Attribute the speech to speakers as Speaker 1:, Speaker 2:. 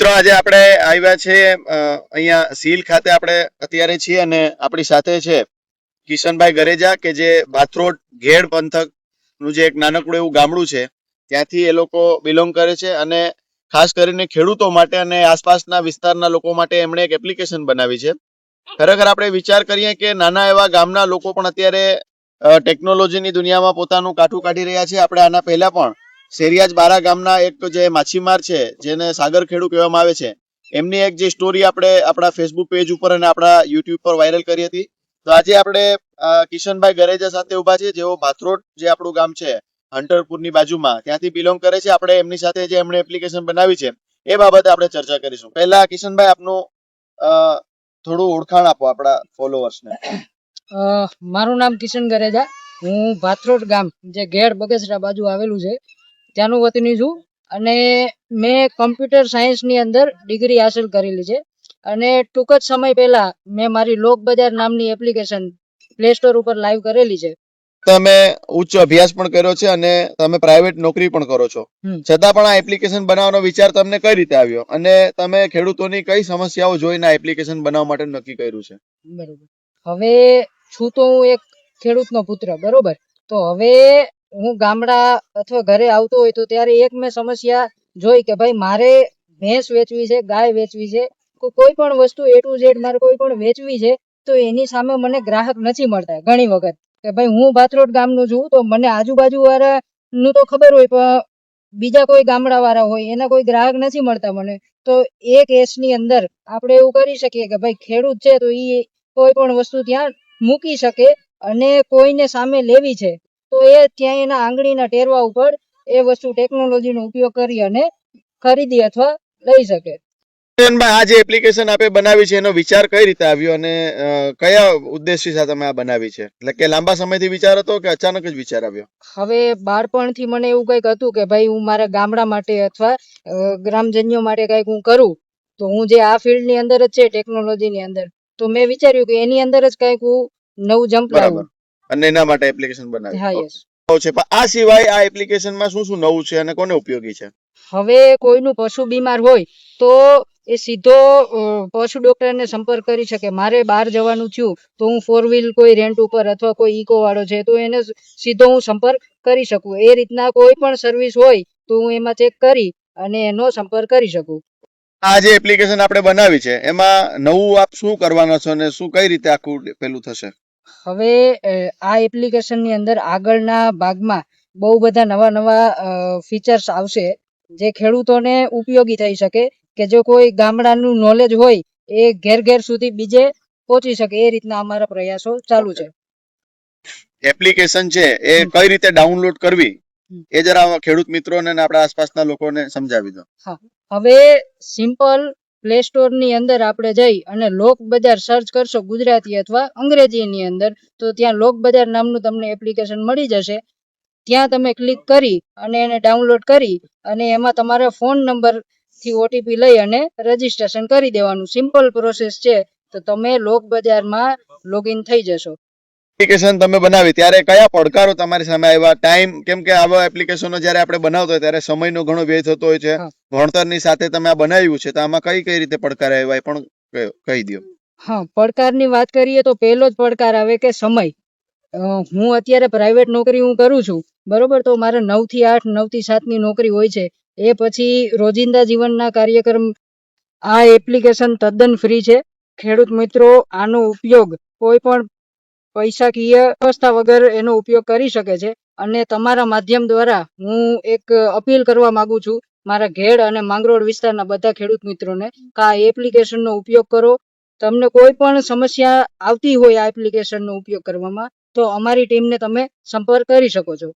Speaker 1: મિત્રો, આજે આપણે આવ્યા છે અહીંયા સીલ ખાતે આપણે અત્યારે છીએ અને આપણી સાથે છે કિશનભાઈ ગરેજા કે જે બાથરોડ ઘેડ પંથકનું જે એક નાનકડું એવું ગામડું છે, ત્યાંથી એ લોકો બિલોંગ કરે છે અને ખાસ કરીને ખેડૂતો માટે અને આસપાસના વિસ્તારના લોકો માટે એમણે એક એપ્લિકેશન બનાવી છે. ખરેખર આપણે વિચાર કરીએ કે નાના એવા ગામના લોકો પણ અત્યારે ટેકનોલોજીની દુનિયામાં પોતાનું કાઠું કાઢી રહ્યા છે. આપણે આના પહેલા પણ શેરિયાજ બારા ગામના એક જે માછીમાર છે, જેને સાગર ખેડૂ કહેવામાં આવે છે, એમની એક જે સ્ટોરી આપણે આપણા ફેસબુક પેજ ઉપર અને આપણા યુટ્યુબ પર વાયરલ કરી હતી. તો આજે આપણે કિશનભાઈ ગરેજા સાથે ઊભા છે, જેઓ ભાથરોડ જે આપણું ગામ છે, હંટરપુરની બાજુમાં, ત્યાંથી બિલોંગ કરે છે. આપણે એમની સાથે જે એમણે એપ્લિકેશન બનાવી છે, એ બાબતે આપણે ચર્ચા કરીશું. પહેલા કિશનભાઈ આપનું થોડું ઓળખાણ આપો આપણા ફોલોઅર્સને
Speaker 2: મારું નામ કિશન ગરેજા. હું ભાથરોડ ગામ, જે ઘેડ બગસરા બાજુ આવેલું છે ત્યાંનું વતની છું અને મેં કમ્પ્યુટર સાયન્સની અંદર ડિગ્રી હાંસલ કરેલી છે. અને ટૂંક જ સમય પહેલા મેં મારી લોક બજાર નામની એપ્લિકેશન પ્લે સ્ટોર ઉપર લાઈવ કરેલી છે.
Speaker 1: તમે ઉચ્ચ અભ્યાસ પણ કર્યો છે અને તમે પ્રાઇવેટ નોકરી પણ કરો છો. છતાં પણ આ એપ્લિકેશન બનાવવાનો વિચાર તમને કઈ રીતે આવ્યો? અને તમે ખેડૂતોની કઈ સમસ્યાઓ જોઈને આ એપ્લિકેશન બનાવવા માટે નક્કી કર્યું છે?
Speaker 2: બરોબર. હવે છું તો હું એક ખેડૂતનો પુત્ર બરોબર? તો હવે હું ગામડા અથવા ઘરે આવતો હોય તો ત્યારે એક મેં સમસ્યા જોઈ કે ભાઈ, મારે ભેંસ વેચવી છે, ગાય વેચવી છે કોઈ પણ વસ્તુ એ ટુ ઝેડ મારે કોઈ પણ વેચવી છે, તો એની સામે મને ગ્રાહક નથી મળતા ઘણી વખત. કે ભાઈ, હું ભાથરોડ ગામનું છું, તો મને આજુબાજુ વાળા નું તો ખબર હોય, પણ બીજા કોઈ ગામડા વાળા હોય, એના કોઈ ગ્રાહક નથી મળતા મને. તો એ કેસની અંદર આપણે એવું કરી શકીએ કે ભાઈ, ખેડૂત છે તો એ કોઈ પણ વસ્તુ ત્યાં મૂકી શકે અને કોઈને સામે લેવી છે. તો એ ત્યાં એના આંગળીના ટેરવા ઉપર એ વસ્તુ ટેકનોલોજીનો ઉપયોગ કરી અને ખરીદી અથવા લઈ શકે.
Speaker 1: આ જે એપ્લિકેશન આપે બનાવી છે એનો વિચાર કઈ રીતે આવ્યો અને કયા ઉદ્દેશ્ય સાથે તમે આ બનાવી છે? એટલે કે લાંબા સમયથી વિચાર હતો કે અચાનક જ વિચાર આવ્યો?
Speaker 2: હવે બાળપણથી મને એવું કંઈક હતું કે ભાઈ હું મારા ગામડા માટે અથવા ગ્રામજન્યો માટે કંઈક હું કરું તો હું જે આ ફિલ્ડની અંદર જ છે ટેકનોલોજીની અંદર તો મેં વિચાર્યું કે એની અંદર જ કંઈક હું નવું જમ્પ લાવું
Speaker 1: અને એના માટે એપ્લિકેશન બનાવી. છે. પણ આ સિવાય આ એપ્લિકેશનમાં શું શું નવું છે અને કોને ઉપયોગી છે?
Speaker 2: હવે કોઈનું પશુ બીમાર હોય તો એ સીધો પશુ ડોક્ટરને સંપર્ક કરી શકે. મારે બહાર જવાનું થયું તો હું ફોર વ્હીલ કોઈ રેન્ટ ઉપર અથવા કોઈ ઇકો વાળો છે તો એને સીધો હું સંપર્ક કરી શકું. એ રીતના કોઈ પણ સર્વિસ હોય તો હું એમાં ચેક કરી અને એનો સંપર્ક કરી શકું.
Speaker 1: આ જે એપ્લિકેશન આપણે બનાવી છે એમાં નવું આપ શું કરવાના છો અને શું કઈ રીતે આખું પેલું થશે?
Speaker 2: હવે આ એપ્લિકેશનની અંદર આગળના ભાગમાં બહુ બધા નવા નવા ફીચર્સ આવશે જે ખેડૂતોને ઉપયોગી થઈ શકે કે જો કોઈ ગામડાનું નોલેજ હોય એ ઘેર ઘેર સુધી બીજે પહોંચી શકે. એ રીતના અમારા પ્રયાસો ચાલુ છે.
Speaker 1: એપ્લિકેશન છે એ કઈ રીતે ડાઉનલોડ કરવી એ જરા ખેડૂત મિત્રોને આપણા આસપાસના લોકોને સમજાવી દો. હા.
Speaker 2: હવે સિમ્પલ પ્લે સ્ટોરની અંદર આપણે જઈ અને લોક બજાર સર્ચ કરશો ગુજરાતી અથવા અંગ્રેજીની અંદર, તો ત્યાં લોક બજાર નામનું તમને એપ્લિકેશન મળી જશે. ત્યાં તમે ક્લિક કરી અને એને ડાઉનલોડ કરી અને એમાં તમારા ફોન નંબરથી ઓટીપી લઈ અને રજીસ્ટ્રેશન કરી દેવાનું. સિમ્પલ પ્રોસેસ છે. તો તમે લોક બજારમાં લોગિન થઈ જશો.
Speaker 1: એપ્લિકેશન તમે બનાવી ત્યારે કયા પડકારો તમારી સામે આવ્યા? ટાઈમ કેમ કે આવા એપ્લિકેશનો જ્યારે આપણે બનાવતો હોય ત્યારે સમયનો ઘણો વ્યય થતો હોય છે. ભણતરની સાથે તમે આ બનાવ્યું છે તો આમાં કઈ કઈ રીતે પડકાર આવ્યા એ પણ કહી દો
Speaker 2: હા પડકારની વાત કરીએ તો પહેલો જ પડકાર આવે કે સમય. હું અત્યારે પ્રાઇવેટ નોકરી હું કરું છું બરોબર? તો મારે નવથી આઠ નવથી સાતની નોકરી હોય છે. એ પછી રોજિંદા જીવનના કાર્યક્રમ આ એપ્લિકેશન તદ્દન ફ્રી છે. ખેડૂત મિત્રો આનો ઉપયોગ કોઈ પણ પૈસાકીય વ્યવસ્થા વગર એનો ઉપયોગ કરી શકે છે. અને તમારા માધ્યમ દ્વારા હું એક અપીલ કરવા માંગુ છું, મારા ઘેડ અને માંગરોળ વિસ્તારના બધા ખેડૂત મિત્રોને, કે આ એપ્લિકેશનનો ઉપયોગ કરો. તમને કોઈ પણ સમસ્યા આવતી હોય આ એપ્લિકેશનનો ઉપયોગ કરવામાં, તો અમારી ટીમને તમે સંપર્ક કરી શકો છો.